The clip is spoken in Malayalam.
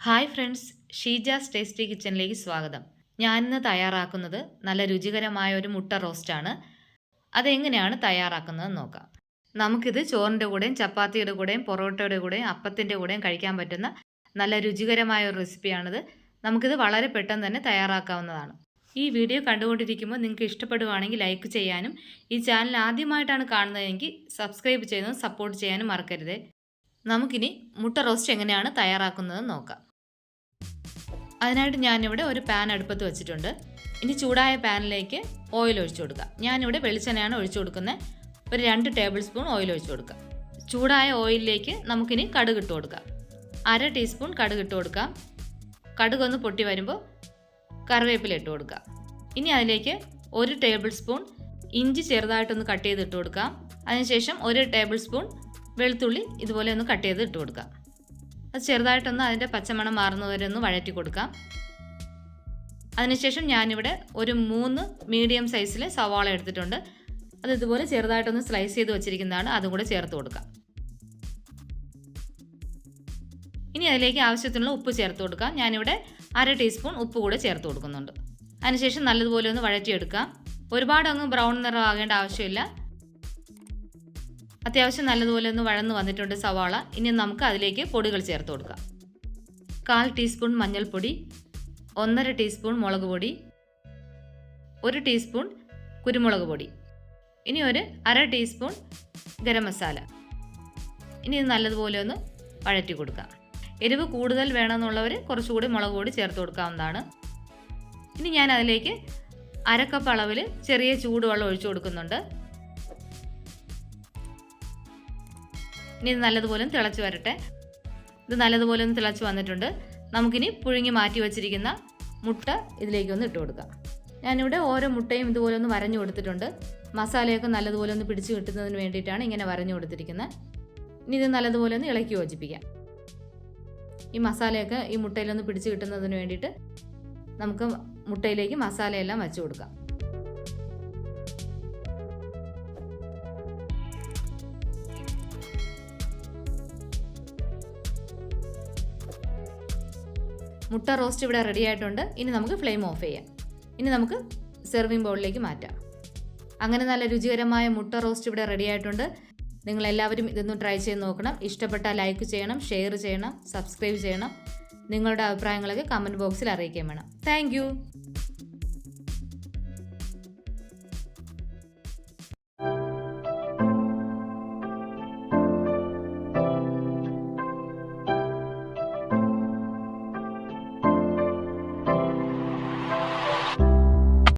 ഹായ് ഫ്രണ്ട്സ് ഷീജാസ് ടേസ്റ്റി കിച്ചണിലേക്ക് സ്വാഗതം. ഞാനിന്ന് തയ്യാറാക്കുന്നത് നല്ല രുചികരമായ ഒരു മുട്ട റോസ്റ്റാണ്. അതെങ്ങനെയാണ് തയ്യാറാക്കുന്നതെന്ന് നോക്കാം. നമുക്കിത് ചോറിന്റെ കൂടെയും ചപ്പാത്തിയുടെ കൂടെയും പൊറോട്ടയുടെ കൂടെയും അപ്പത്തിന്റെ കൂടെയും കഴിക്കാൻ പറ്റുന്ന നല്ല രുചികരമായ ഒരു റെസിപ്പിയാണിത്. നമുക്കിത് വളരെ പെട്ടെന്ന് തന്നെ തയ്യാറാക്കാവുന്നതാണ്. ഈ വീഡിയോ കണ്ടുകൊണ്ടിരിക്കുമ്പോൾ നിങ്ങൾക്ക് ഇഷ്ടപ്പെടുവാണെങ്കിൽ ലൈക്ക് ചെയ്യാനും ഈ ചാനൽ ആദ്യമായിട്ടാണ് കാണുന്നതെങ്കിൽ സബ്സ്ക്രൈബ് ചെയ്യുന്നതും സപ്പോർട്ട് ചെയ്യാനും മറക്കരുത്. നമുക്കിനി മുട്ട റോസ്റ്റ് എങ്ങനെയാണ് തയ്യാറാക്കുന്നതെന്ന് നോക്കാം. അതിനായിട്ട് ഞാനിവിടെ ഒരു പാൻ അടുപ്പത്ത് വെച്ചിട്ടുണ്ട്. ഇനി ചൂടായ പാനിലേക്ക് ഓയിൽ ഒഴിച്ചു കൊടുക്കുക. ഞാനിവിടെ വെളിച്ചെണ്ണയാണ് ഒഴിച്ചു കൊടുക്കുന്നത്. ഒരു രണ്ട് ടേബിൾ സ്പൂൺ ഓയിൽ ഒഴിച്ചു കൊടുക്കുക. ചൂടായ ഓയിലിലേക്ക് നമുക്കിനി കടുക് ഇട്ട് കൊടുക്കാം. അര ടീസ്പൂൺ കടുക് ഇട്ട് കൊടുക്കാം. കടുക് ഒന്ന് പൊട്ടി വരുമ്പോൾ കറിവേപ്പില ഇട്ട് കൊടുക്കുക ഇനി അതിലേക്ക് ഒരു ടേബിൾ സ്പൂൺ ഇഞ്ചി ചെറുതായിട്ടൊന്ന് കട്ട് ചെയ്ത് ഇട്ട് കൊടുക്കാം. അതിനുശേഷം ഒരു ടേബിൾ സ്പൂൺ വെളുത്തുള്ളി ഇതുപോലെ ഒന്ന് കട്ട് ചെയ്ത് ഇട്ട് കൊടുക്കാം. അത് ചെറുതായിട്ടൊന്ന് അതിന്റെ പച്ചമണം മാറുന്നവരെ ഒന്ന് വഴറ്റി കൊടുക്കാം. അതിനുശേഷം ഞാനിവിടെ ഒരു മൂന്ന് മീഡിയം സൈസിൽ സവാള എടുത്തിട്ടുണ്ട്. അത് ഇതുപോലെ ചെറുതായിട്ടൊന്ന് സ്ലൈസ് ചെയ്ത് വെച്ചിരിക്കുന്നതാണ്. അതും കൂടെ ചേർത്ത് കൊടുക്കാം. ഇനി അതിലേക്ക് ആവശ്യത്തിനുള്ള ഉപ്പ് ചേർത്ത് കൊടുക്കാം. ഞാനിവിടെ അര ടീസ്പൂൺ ഉപ്പ് കൂടെ ചേർത്ത് കൊടുക്കുന്നുണ്ട്. അതിനുശേഷം നല്ലതുപോലെ ഒന്ന് വഴറ്റിയെടുക്കാം. ഒരുപാട് അങ്ങ് ബ്രൗൺ നിറം ആകേണ്ട ആവശ്യമില്ല. അത്യാവശ്യം നല്ലതുപോലെ ഒന്ന് വഴന്ന് വന്നിട്ടുണ്ട് സവാള. ഇനി നമുക്ക് അതിലേക്ക് പൊടികൾ ചേർത്ത് കൊടുക്കാം. കാൽ ടീസ്പൂൺ മഞ്ഞൾപ്പൊടി ഒന്നര ടീസ്പൂൺ മുളക് പൊടി ഒരു ടീസ്പൂൺ കുരുമുളക് പൊടി. ഇനി ഒരു അര ടീസ്പൂൺ ഗരം മസാല. ഇനി ഇത് നല്ലതുപോലെ ഒന്ന് വഴറ്റി കൊടുക്കാം. എരിവ് കൂടുതൽ വേണമെന്നുള്ളവർ കുറച്ചുകൂടി മുളക് പൊടി ചേർത്ത് കൊടുക്കാവുന്നതാണ്. ഇനി ഞാൻ അതിലേക്ക് അരക്കപ്പ് അളവിൽ ചെറിയ ചൂടുവെള്ളം ഒഴിച്ചു കൊടുക്കുന്നുണ്ട്. ഇനി ഇത് നല്ലതുപോലെ തിളച്ച് വരട്ടെ. ഇത് നല്ലതുപോലെ ഒന്ന് തിളച്ച് വന്നിട്ടുണ്ട്. നമുക്കിനി പുഴുങ്ങി മാറ്റി വെച്ചിരിക്കുന്ന മുട്ട ഇതിലേക്ക് ഒന്ന് ഇട്ട് കൊടുക്കാം. ഞാനിവിടെ ഓരോ മുട്ടയും ഇതുപോലെ ഒന്ന് വരഞ്ഞു കൊടുത്തിട്ടുണ്ട്. മസാലയൊക്കെ നല്ലതുപോലെ ഒന്ന് പിടിച്ചു കിട്ടുന്നതിന് വേണ്ടിയിട്ടാണ് ഇങ്ങനെ വരഞ്ഞു കൊടുത്തിരിക്കുന്നത്. ഇനി ഇത് നല്ലതുപോലെ ഒന്ന് ഇളക്കി യോജിപ്പിക്കാം. ഈ മസാലയൊക്കെ ഈ മുട്ടയിലൊന്ന് പിടിച്ചു കിട്ടുന്നതിന് വേണ്ടിയിട്ട് നമുക്ക് മുട്ടയിലേക്ക് മസാലയെല്ലാം വച്ചു കൊടുക്കാം. മുട്ട റോസ്റ്റ് ഇവിടെ റെഡി ആയിട്ടുണ്ട്. ഇനി നമുക്ക് ഫ്ലെയിം ഓഫ് ചെയ്യാം. ഇനി നമുക്ക് സെർവിങ് ബൗളിലേക്ക് മാറ്റാം. അങ്ങനെ നല്ല രുചികരമായ മുട്ട റോസ്റ്റ് ഇവിടെ റെഡി ആയിട്ടുണ്ട്. നിങ്ങൾ എല്ലാവരും ഇതൊന്ന് ട്രൈ ചെയ്ത് നോക്കണം. ഇഷ്ടപ്പെട്ടാൽ ലൈക്ക് ചെയ്യണം ഷെയർ ചെയ്യണം സബ്സ്ക്രൈബ് ചെയ്യണം. നിങ്ങളുടെ അഭിപ്രായങ്ങളൊക്കെ കമന്റ് ബോക്സിൽ അറിയിക്കാൻ വേണം. താങ്ക്